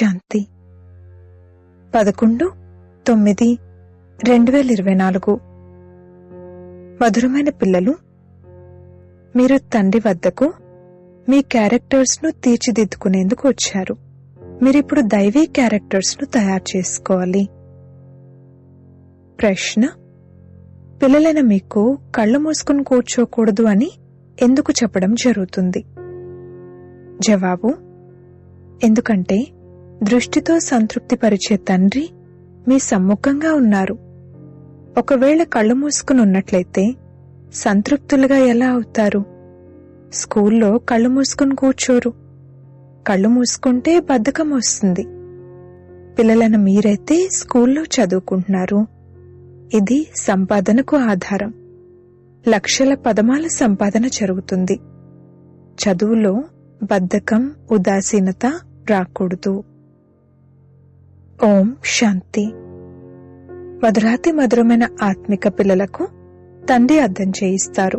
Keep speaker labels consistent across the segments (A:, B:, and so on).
A: శాంతి. పదకొండు తొమ్మిది రెండు వేల ఇరవై నాలుగు. మధురమైన పిల్లలు మీరు తండ్రి వద్దకు మీ క్యారెక్టర్స్ను తీర్చిదిద్దుకునేందుకు వచ్చారు. మీరిప్పుడు దైవీ క్యారెక్టర్స్ను తయారు చేసుకోవాలి. ప్రశ్న పిల్లలైన మీకు కళ్ళు మూసుకుని కూర్చోకూడదు అని ఎందుకు చెప్పడం జరుగుతుంది? జవాబు ఎందుకంటే దృష్టితో సంతృప్తిపరిచే తండ్రి మీ సమ్ముఖంగా ఉన్నారు. ఒకవేళ కళ్ళు మూసుకుని ఉన్నట్లయితే సంతృప్తులుగా ఎలా అవుతారు? స్కూల్లో కళ్ళు మూసుకుని కూర్చోరు. కళ్ళు మూసుకుంటే బద్ధకం వస్తుంది. పిల్లలను మీరైతే స్కూల్లో చదువుకుంటున్నారు. ఇది సంపాదనకు ఆధారం. లక్షల పదమాల సంపాదన జరుగుతుంది. చదువులో బద్ధకం ఉదాసీనత రాకూడదు. ఓం శాంతి. మధురాతి మధురమైన ఆత్మిక పిల్లలకు తండ్రి అర్థం చేయిస్తారు.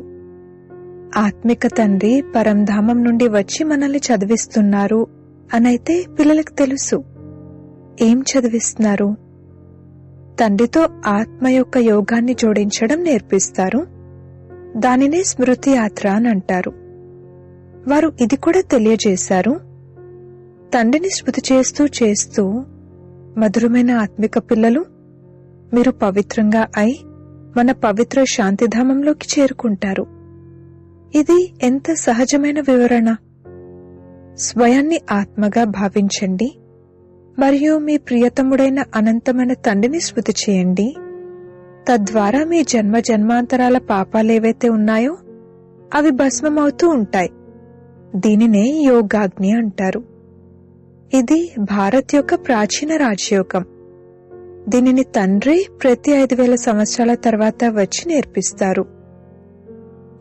A: ఆత్మిక తండ్రి పరంధామం నుండి వచ్చి మనల్ని చదివిస్తున్నారు అనైతే పిల్లలకు తెలుసు. ఏం చదివిస్తున్నారు? తండ్రితో ఆత్మ యొక్క యోగాన్ని జోడించడం నేర్పిస్తారు. దానినే స్మృతి యాత్ర అని అంటారు. వారు ఇది కూడా తెలియజేశారు. తండ్రిని స్మృతి చేస్తూ చేస్తూ మధురమైన ఆత్మిక పిల్లలు మీరు పవిత్రంగా అయి మన పవిత్ర శాంతిధామంలోకి చేరుకుంటారు. ఇది ఎంత సహజమైన వివరణ? స్వయాన్ని ఆత్మగా భావించండి మరియు మీ ప్రియతముడైన అనంతమైన తండ్రిని స్మృతి చేయండి. తద్వారా మీ జన్మ జన్మాంతరాల పాపాలేవైతే ఉన్నాయో అవి భస్మమవుతూ ఉంటాయి. దీనినే యోగాగ్ని అంటారు. ఇది భారత్ యొక్క ప్రాచీన రాజయోగం. దీనిని తండ్రి ప్రతి ఐదు వేల సంవత్సరాల తర్వాత వచ్చి నేర్పిస్తారు.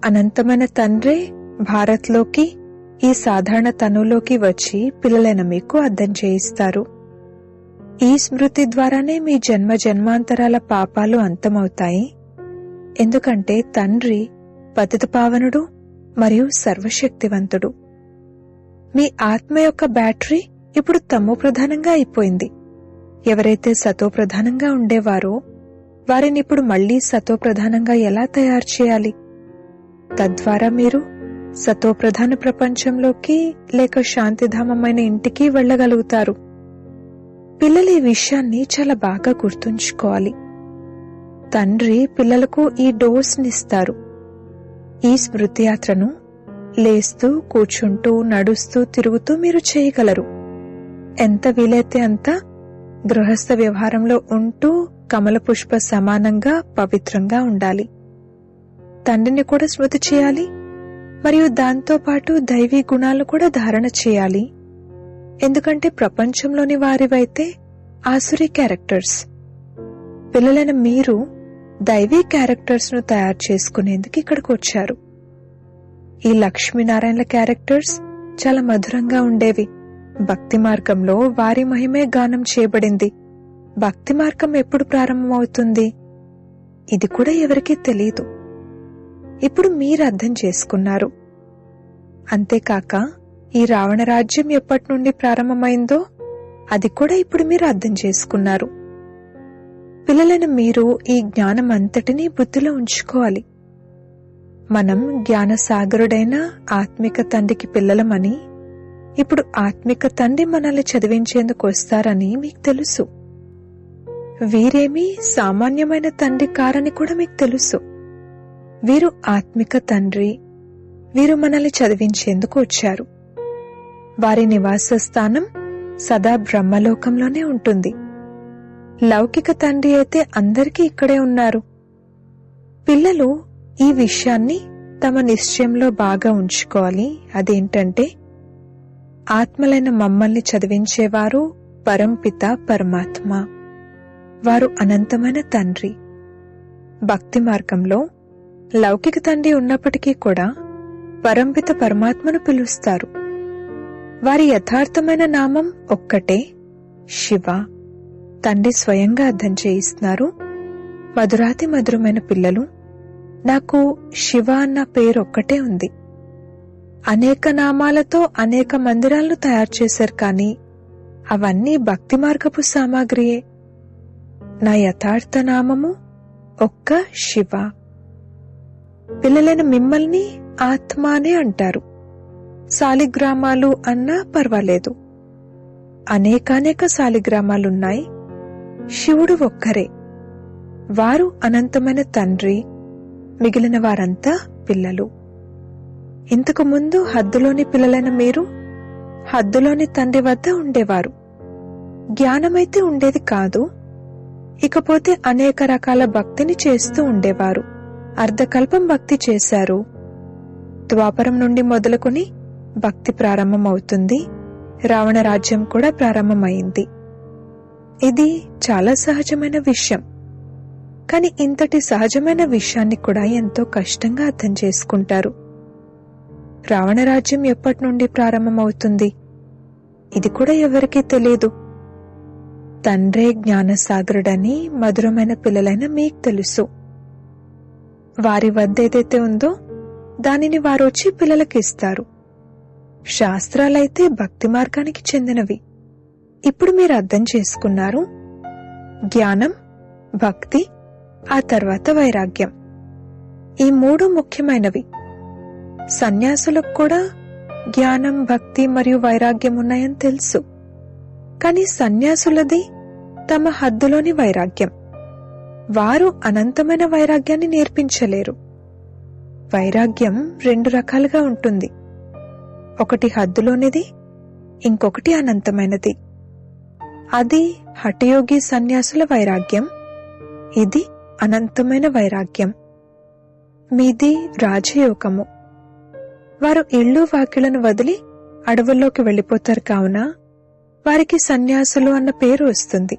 A: అనంతమైన తండ్రి భారత్లోకి ఈ సాధారణ తనులోకి వచ్చి పిల్లలైన మీకు అర్థం చేయిస్తారు. ఈ స్మృతి ద్వారానే మీ జన్మ జన్మాంతరాల పాపాలు అంతమవుతాయి. ఎందుకంటే తండ్రి పతిత పావనుడు మరియు సర్వశక్తివంతుడు. మీ ఆత్మ యొక్క బ్యాటరీ ఇప్పుడు తమో ప్రధానంగా అయిపోయింది. ఎవరైతే సతో ప్రధానంగా ఉండేవారో వారిని ఇప్పుడు మళ్ళీ సతో ప్రధానంగా ఎలా తయారు చేయాలి? తద్వారా మీరు సతో ప్రధాన ప్రపంచంలోకి లేక శాంతిధామమైన ఇంటికి వెళ్ళగలుగుతారు. పిల్లలు ఈ విషయాన్ని చాలా బాగా గుర్తుంచుకోవాలి. తండ్రి పిల్లలకు ఈ డోస్నిస్తారు ఈ స్మృతియాత్రను లేస్తూ కూర్చుంటూ నడుస్తూ తిరుగుతూ మీరు చేయగలరు. ఎంత వీలైతే అంత గృహస్థ వ్యవహారంలో ఉంటూ కమల పుష్ప సమానంగా పవిత్రంగా ఉండాలి. తండ్రిని కూడా స్మృతి చేయాలి. మరియు దాంతో పాటు దైవీ గుణాలు కూడా ధారణ చేయాలి. ఎందుకంటే ప్రపంచంలోని వారివైతే ఆసురి క్యారెక్టర్స్. పిల్లలైన మీరు దైవీ క్యారెక్టర్స్ను తయారు చేసుకునేందుకు ఇక్కడికి వచ్చారు. ఈ లక్ష్మీనారాయణల క్యారెక్టర్స్ చాలా మధురంగా ఉండేవి. భక్తి మార్గంలో వారి మహిమే గానం చేయబడింది. భక్తి మార్గం ఎప్పుడు ప్రారంభమవుతుంది? ఇది కూడా ఎవరికీ తెలియదు. ఇప్పుడు మీరు అర్థం చేసుకున్నారు. అంతేకాక ఈ రావణ రాజ్యం ఎప్పటి నుండి ప్రారంభమైందో అది కూడా ఇప్పుడు మీరు అర్థం చేసుకున్నారు. పిల్లలను మీరు ఈ జ్ఞానం అంతటినీ బుద్ధిలో ఉంచుకోవాలి. మనం జ్ఞానసాగరుడైన ఆత్మిక తండ్రికి పిల్లలమని ఇప్పుడు ఆత్మిక తండ్రి మనల్ని చదివించేందుకు వస్తారని మీకు తెలుసు. వీరేమీ సామాన్యమైన తండ్రి కారని కూడా మీకు తెలుసు. వీరు ఆత్మిక తండ్రి వీరు మనల్ని చదివించేందుకు వచ్చారు. వారి నివాస స్థానం సదా బ్రహ్మలోకంలోనే ఉంటుంది. లౌకిక తండ్రి అయితే అందరికీ ఇక్కడే ఉన్నారు. పిల్లలు ఈ విషయాన్ని తమ నిశ్చయంలో బాగా ఉంచుకోవాలి. అదేంటంటే ఆత్మలైన మమ్మల్ని చదివించేవారు పరంపిత పరమాత్మ. వారు అనంతమైన తండ్రి. భక్తి మార్గంలో లౌకిక తండ్రి ఉన్నప్పటికీ కూడా పరంపిత పరమాత్మను పిలుస్తారు. వారి యథార్థమైన నామం ఒక్కటే శివ. తండ్రి స్వయంగా అర్థం చేయిస్తున్నారు. మధురాతి మధురమైన పిల్లలు నాకు శివ అన్న పేరు ఒక్కటే ఉంది. అనేక నామాలతో అనేక మందిరాలను తయారు చేశారు కానీ అవన్నీ భక్తి మార్గపు సామాగ్రియే. నా యథార్థ నామము ఒక్క శివ. పిల్లలైన మిమ్మల్ని ఆత్మానే అంటారు. సాలిగ్రామాలు అన్నా పర్వాలేదు. అనేకానేక సాలిగ్రామాలున్నాయి. శివుడు ఒక్కరే. వారు అనంతమైన తండ్రి మిగిలిన వారంతా పిల్లలు. ఇంతకు ముందు హద్దులోని పిల్లలైన మీరు హద్దులోని తండ్రి వద్ద ఉండేవారు. జ్ఞానమైతే ఉండేది కాదు ఇకపోతే అనేక రకాల భక్తిని చేస్తూ ఉండేవారు. అర్ధకల్పం భక్తి చేశారు. ద్వాపరం నుండి మొదలుకొని భక్తి ప్రారంభమవుతుంది. రావణ రాజ్యం కూడా ప్రారంభమైంది. ఇది చాలా సహజమైన విషయం. కానీ ఇంతటి సహజమైన విషయాన్ని కూడా ఎంతో కష్టంగా అర్థం చేసుకుంటారు. రావణరాజ్యం ఎప్పటి నుండి ప్రారంభమవుతుంది? ఇది కూడా ఎవరికీ తెలియదు తండ్రే జ్ఞానసాగరుడని మధురమైన పిల్లలైన మీకు తెలుసు. వారి వద్ద ఏదైతే ఉందో దానిని వారు వచ్చి పిల్లలకి ఇస్తారు. శాస్త్రాలైతే భక్తి మార్గానికి చెందినవి. ఇప్పుడు మీరు అర్థం చేసుకున్నారు? జ్ఞానం భక్తి ఆ తర్వాత వైరాగ్యం. ఈ మూడు ముఖ్యమైనవి. సన్యాసులకు కూడా జ్ఞానం భక్తి మరియు వైరాగ్యం ఉన్నాయని తెలుసు. కానీ సన్యాసులది తమ హద్దులోని వైరాగ్యం. వారు అనంతమైన వైరాగ్యాన్ని నేర్పించలేరు. వైరాగ్యం రెండు రకాలుగా ఉంటుంది. ఒకటి హద్దులోనిది ఇంకొకటి అనంతమైనది. అది హఠయోగి సన్యాసుల వైరాగ్యం. ఇది అనంతమైన వైరాగ్యం. మీది రాజయోగము. వారు ఇళ్ళు వాకిళ్ళను వదిలి అడవుల్లోకి వెళ్ళిపోతారు కావున వారికి సన్యాసులు అన్న పేరు వస్తుంది.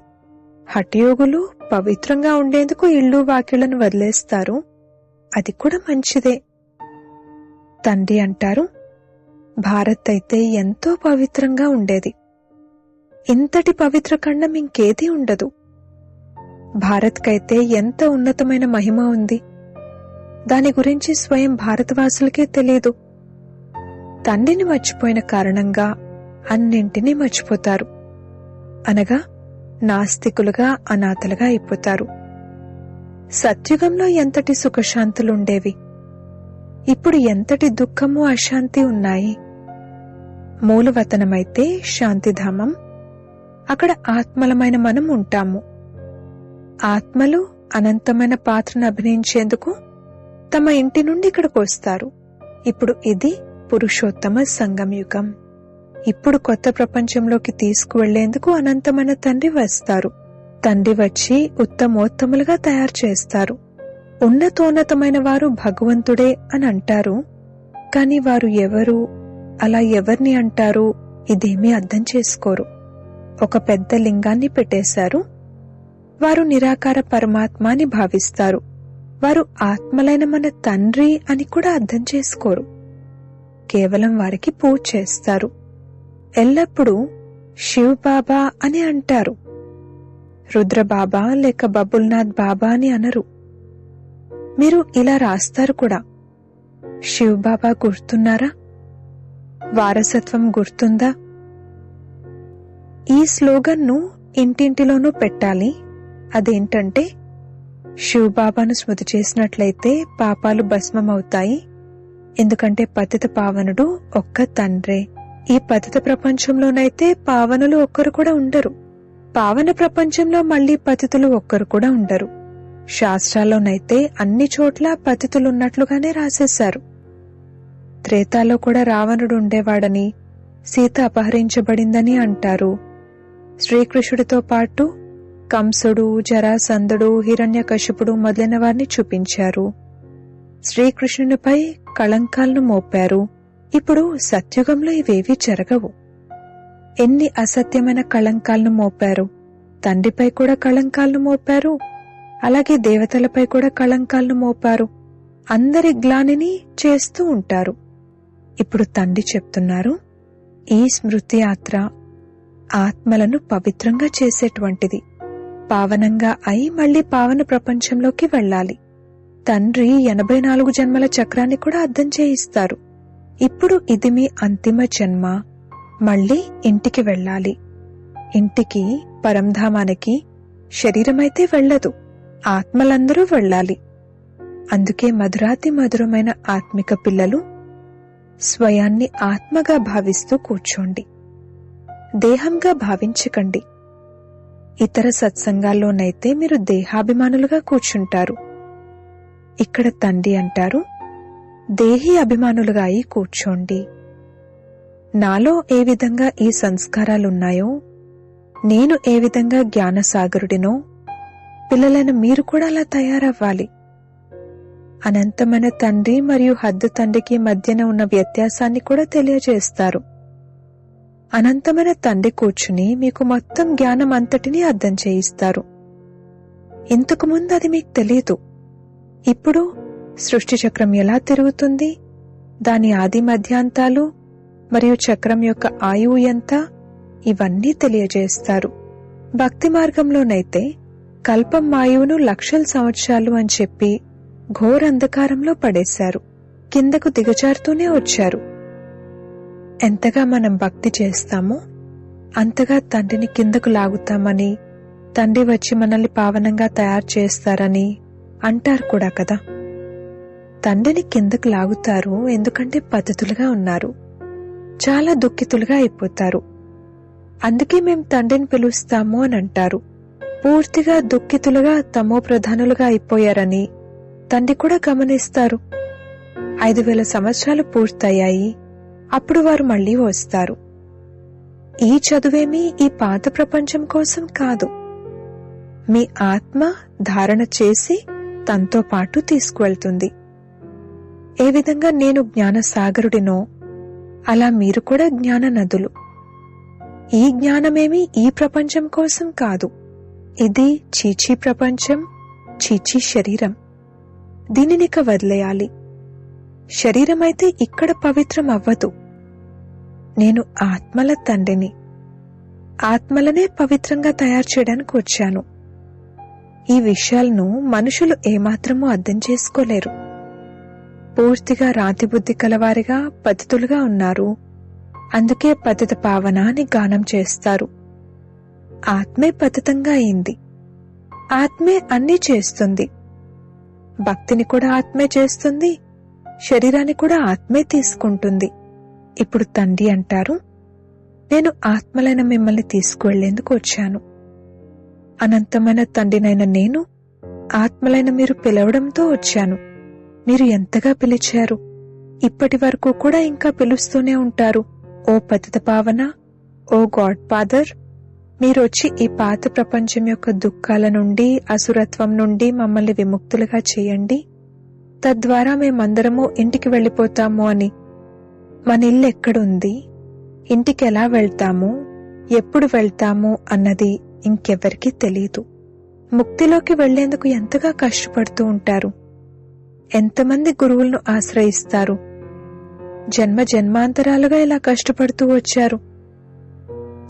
A: హఠయోగులు పవిత్రంగా ఉండేందుకు ఇళ్ళు వాకిళ్ళను వదిలేస్తారు. అది కూడా మంచిదే. తండ్రి అంటారు భారత్ అయితే ఎంతో పవిత్రంగా ఉండేది. ఇంతటి పవిత్ర ఖండం ఇంకేదీ ఉండదు. భారత్కైతే ఎంత ఉన్నతమైన మహిమ ఉంది. దాని గురించి స్వయం భారతవాసులకే తెలియదు తండ్రిని మర్చిపోయిన కారణంగా అన్నింటినీ మర్చిపోతారు. అనగా నాస్తికులుగా అనాథలుగా అయిపోతారు. సత్యుగంలో ఎంతటి సుఖశాంతులుండేవి ఇప్పుడు ఎంతటి దుఃఖము అశాంతి ఉన్నాయి? మూలవతనమైతే శాంతిధామం. అక్కడ ఆత్మలమైన మనం ఉంటాము. ఆత్మలు అనంతమైన పాత్రను అభినయించేందుకు తమ ఇంటి నుండి ఇక్కడికి వస్తారు. ఇప్పుడు ఇది పురుషోత్తమ సంగమయుగం. ఇప్పుడు కొత్త ప్రపంచంలోకి తీసుకువెళ్ళేందుకు అనంతమైన తండ్రి వస్తారు. తండ్రి వచ్చి ఉత్తమోత్తములుగా తయారు చేస్తారు. ఉన్నతోన్నతమైన వారు భగవంతుడే అని అంటారు. కాని వారు ఎవరు? అలా ఎవరిని అంటారు? ఇదేమీ అర్థం చేసుకోరు. ఒక పెద్ద లింగాన్ని పెట్టేశారు. వారు నిరాకార పరమాత్మ అని భావిస్తారు. వారు ఆత్మలైన మన తండ్రి అని కూడా అర్థం చేసుకోరు. కేవలం వారికి పూజ చేస్తారు. ఎల్లప్పుడూ శివ్ బాబా అని అంటారు. రుద్రబాబా లేక బబుల్నాథ్ బాబా అని అనరు. మీరు ఇలా రాస్తారు కూడా. శివ్ బాబా గుర్తున్నారా? వారసత్వం గుర్తుందా? ఈ స్లోగన్ను ఇంటింటిలోనూ పెట్టాలి. అదేంటంటే శివబాబాను స్మృతి చేసినట్లయితే పాపాలు భస్మమవుతాయి. ఎందుకంటే పతిత పావనుడు ఒక్క తండ్రే. ఈ పతిత ప్రపంచంలోనైతే పావనులు ఒక్కరు కూడా ఉండరు. పావన ప్రపంచంలో మళ్ళీ పతితులు ఒక్కరు కూడా ఉండరు. శాస్త్రాల్లోనైతే అన్ని చోట్ల పతితులున్నట్లుగానే రాసేశారు. త్రేతాలో కూడా రావణుడు ఉండేవాడని సీత అపహరించబడిందని అంటారు. శ్రీకృష్ణుడితో పాటు కంసుడు జరాసంధుడు హిరణ్యకశిపుడు మొదలైన వారిని చూపించారు. శ్రీకృష్ణునిపై కళంకాలను మోపారు. ఇప్పుడు సత్యుగంలో ఇవేవీ జరగవు. ఎన్ని అసత్యమైన కళంకాలను మోపారు? తండ్రిపై కూడా కళంకాలను మోపారు. అలాగే దేవతలపై కూడా కళంకాలను మోపారు. అందరి గ్లానిని చేస్తూ ఉంటారు. ఇప్పుడు తండ్రి చెప్తున్నారు ఈ స్మృతి యాత్ర ఆత్మలను పవిత్రంగా చేసేటువంటిది. పావనంగా అయి మళ్ళీ పావన ప్రపంచంలోకి వెళ్ళాలి. తండ్రి ఎనభై నాలుగు జన్మల చక్రాన్ని కూడా అర్థం చేయిస్తారు. ఇప్పుడు ఇది మీ అంతిమ జన్మ. మళ్ళీ ఇంటికి వెళ్ళాలి. ఇంటికి పరంధామానికి శరీరమైతే వెళ్ళదు. ఆత్మలందరూ వెళ్ళాలి. అందుకే మధురాతి మధురమైన ఆత్మిక పిల్లలు స్వయాన్ని ఆత్మగా భావిస్తూ కూర్చోండి. దేహంగా భావించకండి. ఇతర సత్సంగాల్లోనైతే మీరు దేహాభిమానులుగా కూర్చుంటారు. ఇక్కడ తండ్రి అంటారు దేహీ అభిమానులుగా అయి కూర్చోండి. నాలో ఏ విధంగా ఈ సంస్కారాలున్నాయో నేను ఏ విధంగా జ్ఞానసాగరుడినో పిల్లలైన మీరు కూడా అలా తయారవ్వాలి. అనంతమైన తండ్రి మరియు హద్దు తండ్రికి మధ్యన ఉన్న వ్యత్యాసాన్ని కూడా తెలియజేస్తారు. అనంతమైన తండ్రి కూర్చుని మీకు మొత్తం జ్ఞానం అంతటినీ అర్థం చేయిస్తారు. ఇంతకు ముందు అది మీకు తెలియదు ఇప్పుడు సృష్టి చక్రం ఎలా తిరుగుతుంది? దాని ఆది మధ్యాంతాలు మరియు చక్రం యొక్క ఆయువు ఎంత? ఇవన్నీ తెలియజేస్తారు. భక్తి మార్గంలోనైతే కల్పం ఆయువును లక్షల సంవత్సరాలు అని చెప్పి ఘోర అంధకారంలో పడేశారు. కిందకు దిగజారుతూనే వచ్చారు. ఎంతగా మనం భక్తి చేస్తామో అంతగా తండ్రిని కిందకు లాగుతామని తండ్రి వచ్చి మనల్ని పావనంగా తయారు చేస్తారని అంటారు కూడా కదా. తండ్రిని కిందకు లాగుతారు ఎందుకంటే పద్ధతులుగా ఉన్నారు. చాలా దుఃఖితులుగా అయిపోతారు. అందుకే మేం తండ్రిని పిలుస్తాము అని అంటారు. పూర్తిగా దుఃఖితులుగా తమో ప్రధానులుగా అయిపోయారని తండ్రి కూడా గమనిస్తారు. ఐదు వేల సంవత్సరాలు పూర్తయ్యాయి. అప్పుడు వారు మళ్ళీ వస్తారు. ఈ చదువేమీ ఈ పాత ప్రపంచం కోసం కాదు. మీ ఆత్మ ధారణ చేసి తనతో పాటు తీసుకువెళ్తుంది. ఏ విధంగా నేను జ్ఞానసాగరుడినో అలా మీరు కూడా జ్ఞాన నదులు ఈ జ్ఞానమేమి ఈ ప్రపంచం కోసం కాదు. ఇది చీచీ ప్రపంచం చీచీ శరీరం. దీనినిక వదిలేయాలి. శరీరమైతే ఇక్కడ పవిత్రం అవ్వదు నేను ఆత్మల తండ్రిని. ఆత్మలనే పవిత్రంగా తయారు చేయడానికి వచ్చాను. ఈ విషయాలను మనుషులు ఏమాత్రమూ అర్థం చేసుకోలేరు. పూర్తిగా రాతి బుద్ధి కలవారిగా పతితులుగా ఉన్నారు. అందుకే పతిత పావనాన్ని అని గానం చేస్తారు. ఆత్మే పతితంగా అయింది. ఆత్మే అన్నీ చేస్తుంది. భక్తిని కూడా ఆత్మే చేస్తుంది. శరీరాన్ని కూడా ఆత్మే తీసుకుంటుంది. ఇప్పుడు తండ్రి అంటారు నేను ఆత్మలైన మిమ్మల్ని తీసుకువెళ్ళేందుకు వచ్చాను. అనంతమైన తండ్రినైన నేను ఆత్మలైన మీరు పిలవడంతో వచ్చాను. మీరు ఎంతగా పిలిచారు? ఇప్పటి వరకు కూడా ఇంకా పిలుస్తూనే ఉంటారు. ఓ పతిత పావన? ఓ గాడ్ ఫాదర్? మీరొచ్చి ఈ పాత ప్రపంచం యొక్క దుఃఖాల నుండి అసురత్వం నుండి మమ్మల్ని విముక్తులుగా చేయండి. తద్వారా మేమందరము ఇంటికి వెళ్ళిపోతాము అని. మన ఇల్లు ఎక్కడుంది ఇంటికి ఎలా వెళ్తాము? ఎప్పుడు వెళ్తాము అన్నది ఇంకెవ్వరికీ తెలియదు ముక్తిలోకి వెళ్ళేందుకు ఎంతగా కష్టపడుతూ ఉంటారు. ఎంతమంది గురువులను ఆశ్రయిస్తారు. జన్మ జన్మాంతరాలుగా ఇలా కష్టపడుతూ వచ్చారు.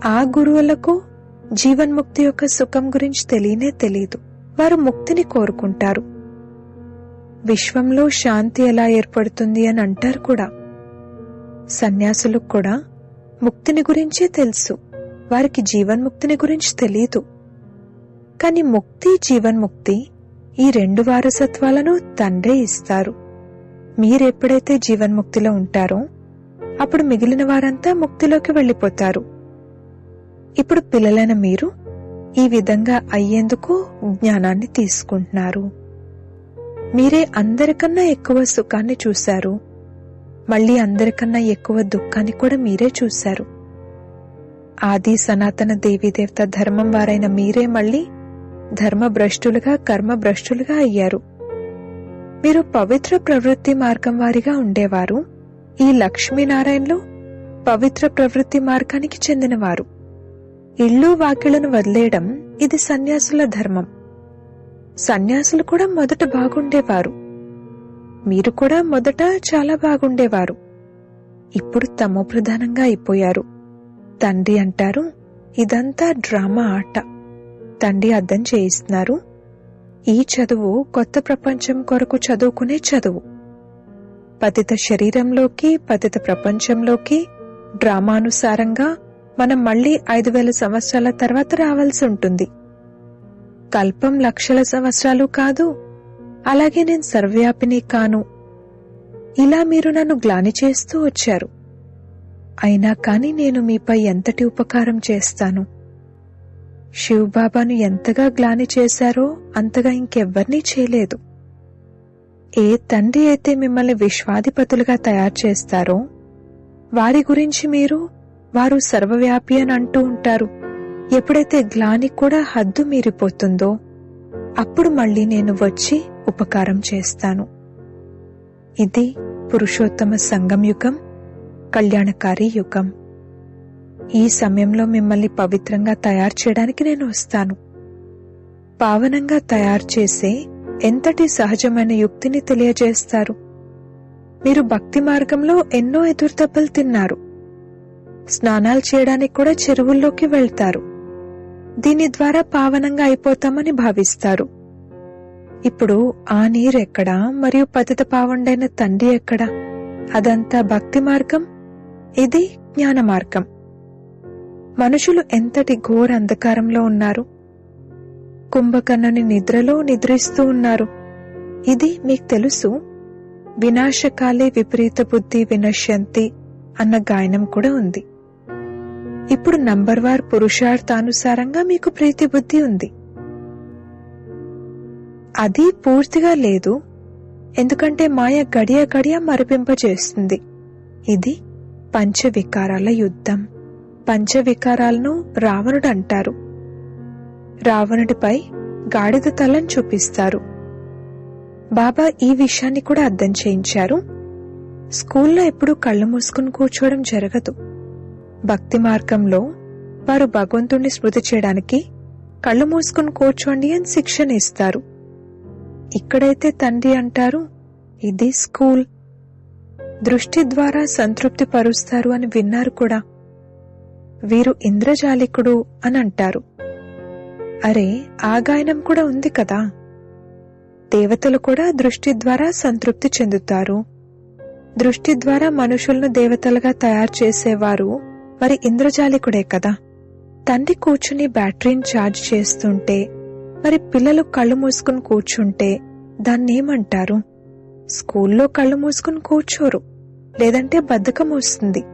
A: ఆ గురువులకు జీవన్ముక్తి యొక్క సుఖం గురించి తెలియనే తెలియదు వారు ముక్తిని కోరుకుంటారు. విశ్వంలో శాంతి ఎలా ఏర్పడుతుంది అని అంటారు కూడా. సన్యాసులకు కూడా ముక్తిని గురించే తెలుసు. వారికి జీవన్ముక్తిని గురించి తెలియదు కాని ముక్తి జీవన్ముక్తి ఈ రెండు వారసత్వాలను తండ్రే ఇస్తారు. మీరెప్పుడైతే జీవన్ముక్తిలో ఉంటారో అప్పుడు మిగిలిన వారంతా ముక్తిలోకి వెళ్ళిపోతారు. ఇప్పుడు పిల్లలైన మీరు ఈ విధంగా అయ్యేందుకు జ్ఞానాన్ని తీసుకుంటున్నారు. మీరే అందరికన్నా ఎక్కువ సుఖాన్ని చూశారు. మళ్ళీ అందరికన్నా ఎక్కువ దుఃఖాన్ని కూడా మీరే చూశారు. ఆది సనాతన దేవీదేవత ధర్మం వారైన మీరే మళ్ళీ ధర్మభ్రష్టులుగా కర్మభ్రష్టులుగా అయ్యారు. మీరు పవిత్ర ప్రవృత్తి మార్గం వారిగా ఉండేవారు. ఈ లక్ష్మీనారాయణలు పవిత్ర ప్రవృత్తి మార్గానికి చెందినవారు. ఇళ్ళు వాకిళ్ళను వదిలేయడం ఇది సన్యాసుల ధర్మం. సన్యాసులు కూడా మొదట బాగుండేవారు. మీరు కూడా మొదట చాలా బాగుండేవారు. ఇప్పుడు తమో ప్రధానంగా అయిపోయారు. తండ్రి అంటారు. ఇదంతా డ్రామా ఆట. తండ్రి అర్థం చేయిస్తున్నారు. ఈ చదువు కొత్త ప్రపంచం కొరకు చదువుకునే చదువు. పతిత శరీరంలోకి పతిత ప్రపంచంలోకి డ్రామానుసారంగా మనం మళ్ళీ ఐదు వేల సంవత్సరాల తర్వాత రావాల్సి ఉంటుంది. కల్పం లక్షల సంవత్సరాలు కాదు. అలాగే నేను సర్వవ్యాపిని కాను. ఇలా మీరు నన్ను గ్లాని చేస్తూ వచ్చారు. అయినా కాని నేను మీపై ఎంతటి ఉపకారం చేస్తాను? శివబాబాను ఎంతగా గ్లాని చేశారో అంతగా ఇంకెవ్వరినీ చేయలేదు. ఏ తండ్రి అయితే మిమ్మల్ని విశ్వాధిపతులుగా తయారు చేస్తారో వారి గురించి మీరు వారు సర్వవ్యాపి అని అంటూ ఉంటారు. ఎప్పుడైతే గ్లాని కూడా హద్దు మీరిపోతుందో అప్పుడు మళ్ళీ నేను వచ్చి ఉపకారం చేస్తాను. ఇది పురుషోత్తమ సంగం యుగం కళ్యాణకారి యుగం. ఈ సమయంలో మిమ్మల్ని పవిత్రంగా తయారు చేయడానికి నేను వస్తాను. పావనంగా తయారు చేసే ఎంతటి సహజమైన యుక్తిని తెలియజేస్తారు? మీరు భక్తి మార్గంలో ఎన్నో ఎదురుదెబ్బలు తిన్నారు. స్నానాలు చేయడానికి కూడా చెరువుల్లోకి వెళ్తారు. దీని ద్వారా పావనంగా అయిపోతామని భావిస్తారు. ఇప్పుడు ఆ నీరెక్కడా? మరియు పతిత పావండైన తండ్రి ఎక్కడా? అదంతా భక్తి మార్గం? ఇది జ్ఞాన మార్గం మనుషులు ఎంతటి ఘోర అంధకారంలో ఉన్నారు? కుంభకర్ణుని నిద్రలో నిద్రిస్తూ ఉన్నారు. ఇది మీకు తెలుసు? వినాశకాలే విపరీత బుద్ధి వినశ్యంతి అన్న గాయనం కూడా ఉంది. ఇప్పుడు నంబర్ వార్ పురుషార్థానుసారంగా మీకు ప్రీతి బుద్ధి ఉంది. అది పూర్తిగా లేదు. ఎందుకంటే మాయ గడియ గడియ మరిపింపజేస్తుంది. ఇది పంచవికారాల యుద్ధం. పంచవికారాలను రావణుడు అంటారు. రావణుడిపై గాడిద తలని చూపిస్తారు. బాబా ఈ విషయాన్ని కూడా అర్థం చేయించారు. స్కూల్లో ఎప్పుడూ కళ్ళు మూసుకుని కూర్చోవడం జరగదు. భక్తి మార్గంలో వారు భగవంతుణ్ణి స్మృతి చేయడానికి కళ్ళు మూసుకుని కూర్చోండి అని శిక్షణ ఇస్తారు. ఇక్కడైతే తండ్రి అంటారు ఇది స్కూల్ దృష్టి ద్వారా సంతృప్తి పరుస్తారు అని విన్నారు కూడా. వీరు ఇంద్రజాలికుడు అని అంటారు. అరే ఆగాయనం కూడా ఉంది కదా. దేవతలు కూడా దృష్టి ద్వారా సంతృప్తి చెందుతారు. దృష్టి ద్వారా మనుషులను దేవతలుగా తయారు చేసేవారు మరి ఇంద్రజాలికుడే కదా. తండ్రి కూర్చుని బ్యాటరీని ఛార్జ్ చేస్తుంటే మరి పిల్లలు కళ్ళు మూసుకుని కూర్చుంటే దాన్నేమంటారు? స్కూల్లో కళ్ళు మూసుకుని కూర్చోరు. లేదంటే బద్ధకం వస్తుంది.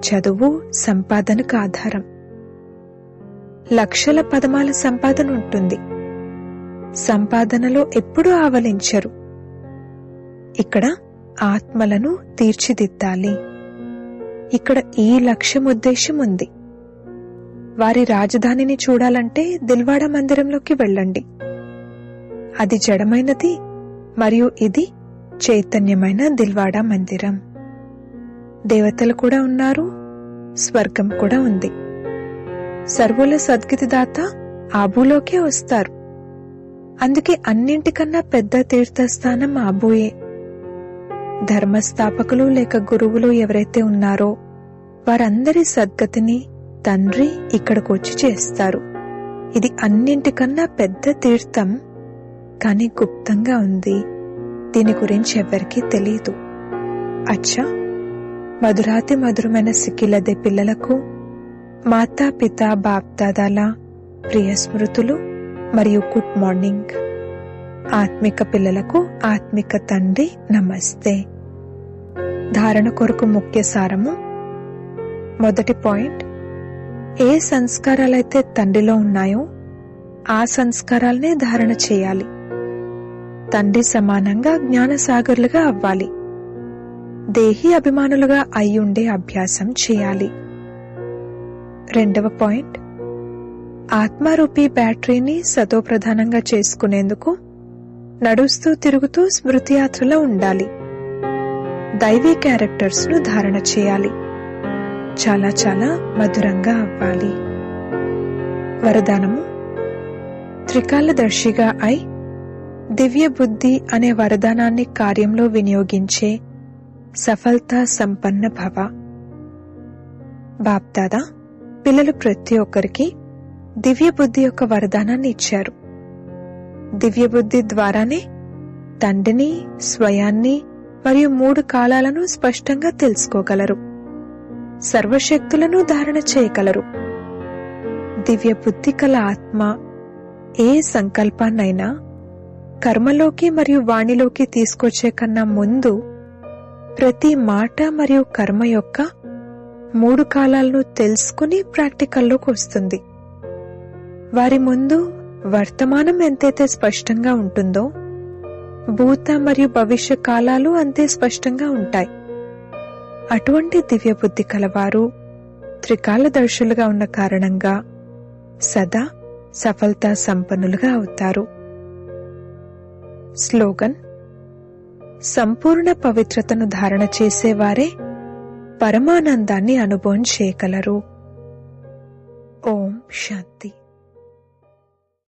A: చదువు సంపాదనకు ఆధారం. లక్షల పదమాల సంపాదన ఉంటుంది. సంపాదనలో ఎప్పుడూ ఆవలించరు. ఇక్కడ ఆత్మలను తీర్చిదిద్దాలి. ఇక్కడ ఈ లక్ష్యం ఉద్దేశం ఉంది. వారి రాజధానిని చూడాలంటే దిల్వాడ మందిరంలోకి వెళ్ళండి. అది జడమైనది మరియు ఇది చైతన్యమైన దిల్వాడా మందిరం. దేవతలు కూడా ఉన్నారు స్వర్గం కూడా ఉంది. సర్వుల సద్గతిదాత ఆబూలోకే వస్తారు. అందుకే అన్నింటికన్నా పెద్ద తీర్థస్థానం ఆబూయే. ధర్మస్థాపకులు లేక గురువులు ఎవరైతే ఉన్నారో వారందరి సద్గతిని తండ్రి ఇక్కడికి వచ్చి చేస్తారు. ఇది అన్నింటికన్నా పెద్ద తీర్థం కానీ గుప్తంగా ఉంది. దీని గురించి ఎవరికీ తెలియదు అచ్చా మధురాతి మధురమైన సిక్కిలదే పిల్లలకు మాతా పిత బాప్దాదాల ప్రియ స్మృతులు మరియు గుడ్ మార్నింగ్. ఆత్మిక పిల్లలకు ఆత్మిక తండ్రి నమస్తే. ధారణ కొరకు ముఖ్య సారము. మొదటి పాయింట్. ఏ సంస్కారాలైతే తండ్రిలో ఉన్నాయో ఆ సంస్కారాలనే ధారణ చేయాలి. తండ్రి సమానంగా జ్ఞానసాగర్లుగా అవ్వాలి. దేహి అభిమానులుగా అయ్యుండే అభ్యాసం చేయాలి. రెండవ పాయింట్. ఆత్మారూపీ బ్యాటరీని సతోప్రధానంగా చేసుకునేందుకు నడుస్తూ తిరుగుతూ స్మృతియాత్రలో ఉండాలి. దైవీ క్యారెక్టర్స్ను ధారణ చేయాలి. చాలా చాలా మధురంగా అవ్వాలి. వరదానము. త్రికాలదర్శిగా అయి దివ్య బుద్ధి అనే వరదానాన్ని కార్యంలో వినియోగించే సఫలతా సంపన్న భవ. బాప్దాదా పిల్లలు ప్రతి ఒక్కరికి దివ్య బుద్ధి యొక్క వరదానాన్ని ఇచ్చారు. దివ్య బుద్ధి ద్వారానే తండ్రిని స్వయాన్ని మరియు మూడు కాలాలను స్పష్టంగా తెలుసుకోగలరు. సర్వశక్తులను ధారణ చేయగలరు. దివ్య బుద్ధి కల ఆత్మ ఏ సంకల్పాన్నైనా కర్మలోకి మరియు వాణిలోకి తీసుకొచ్చే కన్నా ముందు ప్రతి మాట మరియు కర్మ యొక్క మూడు కాలాలను తెలుసుకుని ప్రాక్టికల్లోకి వస్తుంది. వారి ముందు వర్తమానం ఎంతైతే స్పష్టంగా ఉంటుందో భూత మరియు భవిష్య కాలాలు అంతే స్పష్టంగా ఉంటాయి. అటువంటి దివ్య బుద్ధి కలవారు త్రికాలదర్శులుగా ఉన్న కారణంగా సదా సఫలతా సంపన్నులుగా అవుతారు. స్లోగన్ సంపూర్ణ పవిత్రతను ధారణ చేసేవారే పరమానందాన్ని అనుభవం చేయగలరు. ఓం శాంతి.